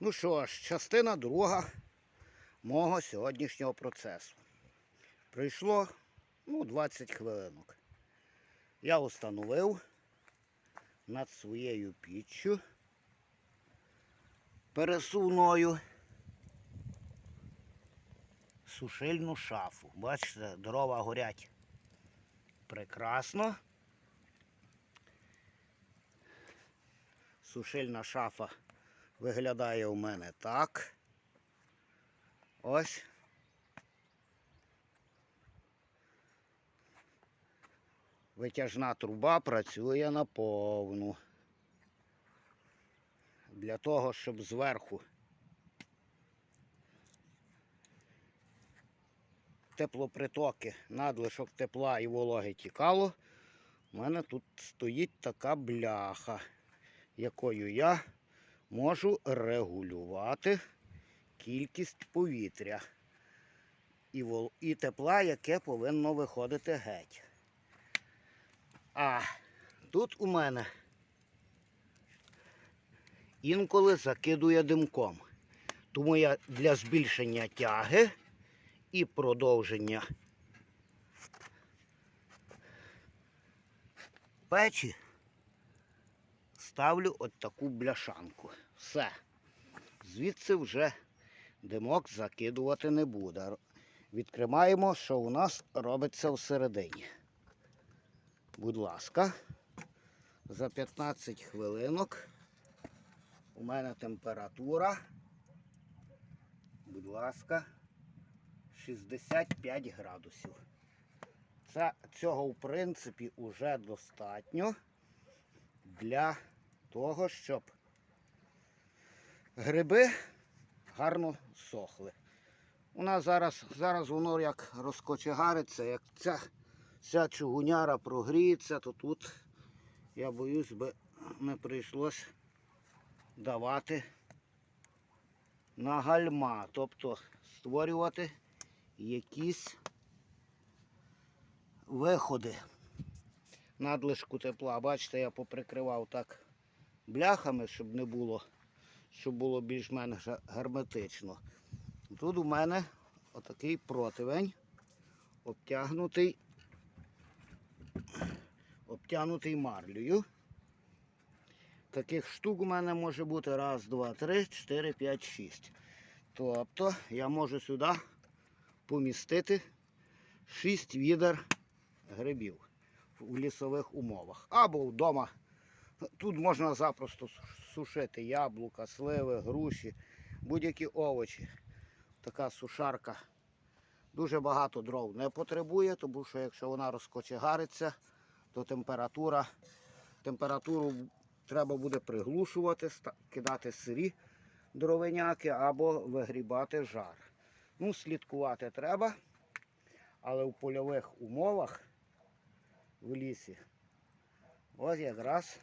Ну що ж, частина друга мого сьогоднішнього процесу. Прийшло ну, 20 хвилинок. Я установив над своєю піччю пересувною сушильну шафу. Бачите, дрова горять прекрасно. Сушильна шафа виглядає у мене так. Ось. Витяжна труба працює на повну. Для того, щоб зверху теплопритоки, надлишок тепла і вологи тікало, у мене тут стоїть така бляха, якою я можу регулювати кількість повітря і, тепла, яке повинно виходити геть. А тут у мене інколи закидує димком. Тому я для збільшення тяги і продовження печі ставлю от таку бляшанку. Все. Звідси вже димок закидувати не буде. Відкриваємо, що у нас робиться всередині. Будь ласка, за 15 хвилинок у мене температура, будь ласка, 65 градусів. Це, цього, в принципі, вже достатньо для того, щоб гриби гарно сохли. У нас зараз, зараз воно як розкочегариться, як ця, ця чугуняра прогріється, то тут, я боюсь, би не прийшлось давати на гальма, тобто створювати якісь виходи надлишку тепла. Бачите, я поприкривав так бляхами, щоб не було, щоб було більш-менш герметично. Тут у мене отакий противень, обтягнутий, обтягнутий марлею. Таких штук у мене може бути раз, два, три, чотири, п'ять, шість. Тобто я можу сюди помістити шість відер грибів в лісових умовах. Або вдома. Тут можна запросто сушити яблука, сливи, груші, будь-які овочі. Така сушарка дуже багато дров не потребує, тому що якщо вона розкочегариться, то температура, температуру треба буде приглушувати, кидати сирі дровиняки або вигрібати жар. Ну, слідкувати треба, але в польових умовах в лісі ось якраз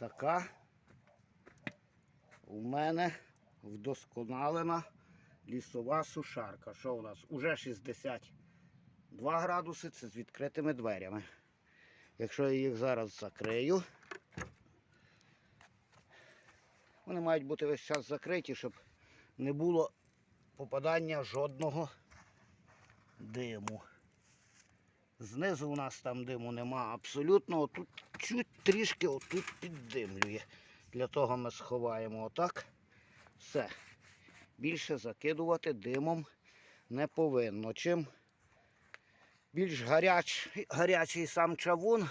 така у мене вдосконалена лісова сушарка. Що у нас? Уже 62 градуси, це з відкритими дверями. Якщо я їх зараз закрию, вони мають бути весь час закриті, щоб не було попадання жодного диму. Знизу у нас там диму нема абсолютно. Тут чуть трішки отут піддимлює. Для того ми сховаємо отак. Все. Більше закидувати димом не повинно. Чим більш гаряч, гарячий сам чавун,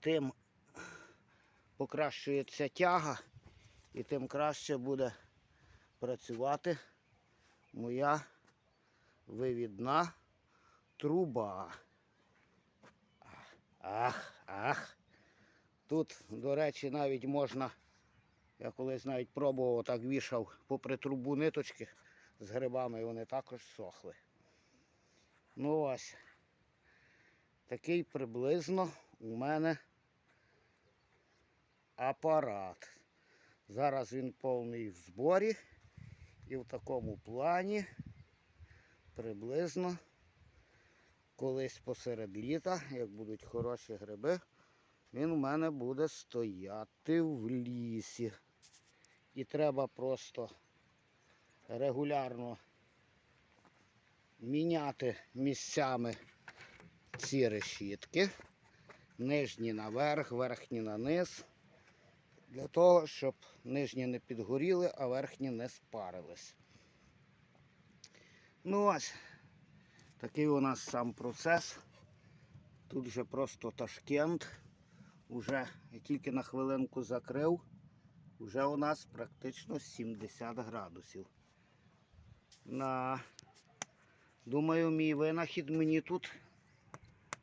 тим покращується тяга і тим краще буде працювати моя вивідна труба. Ах, ах. Тут, до речі, навіть можна, я колись навіть пробував, так вішав попри трубу ниточки з грибами, і вони також сохли. Ну ось. Такий приблизно у мене апарат. Зараз він повний в зборі і в такому плані приблизно колись посеред літа, як будуть хороші гриби, він у мене буде стояти в лісі. І треба просто регулярно міняти місцями ці решітки. Нижні наверх, верхні на низ. Для того, щоб нижні не підгоріли, а верхні не спарились. Ну ось, такий у нас сам процес. Тут вже просто Ташкент. Уже я тільки на хвилинку закрив. Вже у нас практично 70 градусів. На... Думаю, мій винахід мені тут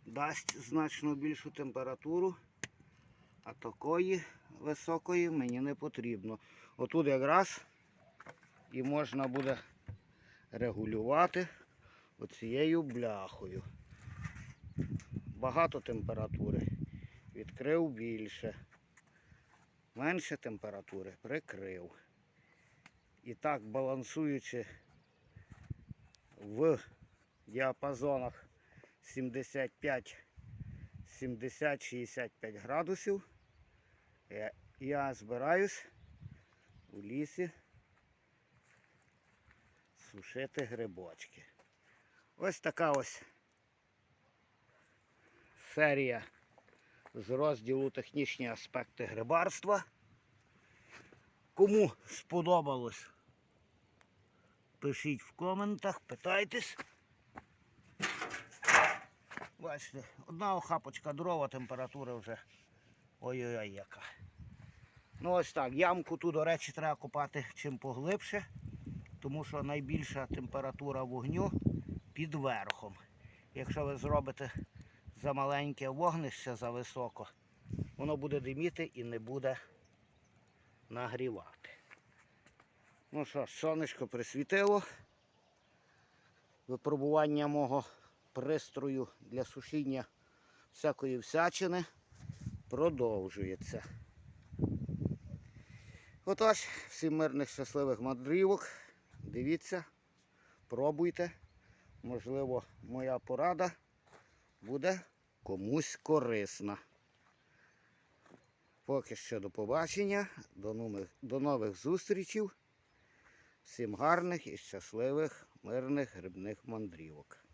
дасть значно більшу температуру, а такої високої мені не потрібно. Отут якраз і можна буде регулювати оцією бляхою. Багато температури. Відкрив більше. Менше температури прикрив. І так, балансуючи в діапазонах 75, 70, 65 градусів, я, я збираюсь у лісі сушити грибочки. Ось така ось серія з розділу технічні аспекти грибарства. Кому сподобалось, пишіть в коментах, питайтесь. Бачите, одна охапочка дрова, температура вже ой-ой-ой яка. Ну ось так, ямку ту, до речі, треба копати чим поглибше, тому що найбільша температура вогню під верхом. Якщо ви зробите за маленьке вогнище за високо, воно буде диміти і не буде нагрівати. Ну що ж, сонечко присвітило. Випробування мого пристрою для сушіння всякої всячини продовжується. Отож, всім мирних щасливих мандрівок. Дивіться, пробуйте. Можливо, моя порада буде комусь корисна. Поки що до побачення, до нових, до нових зустрічей. Всім гарних і щасливих, мирних грибних мандрівок.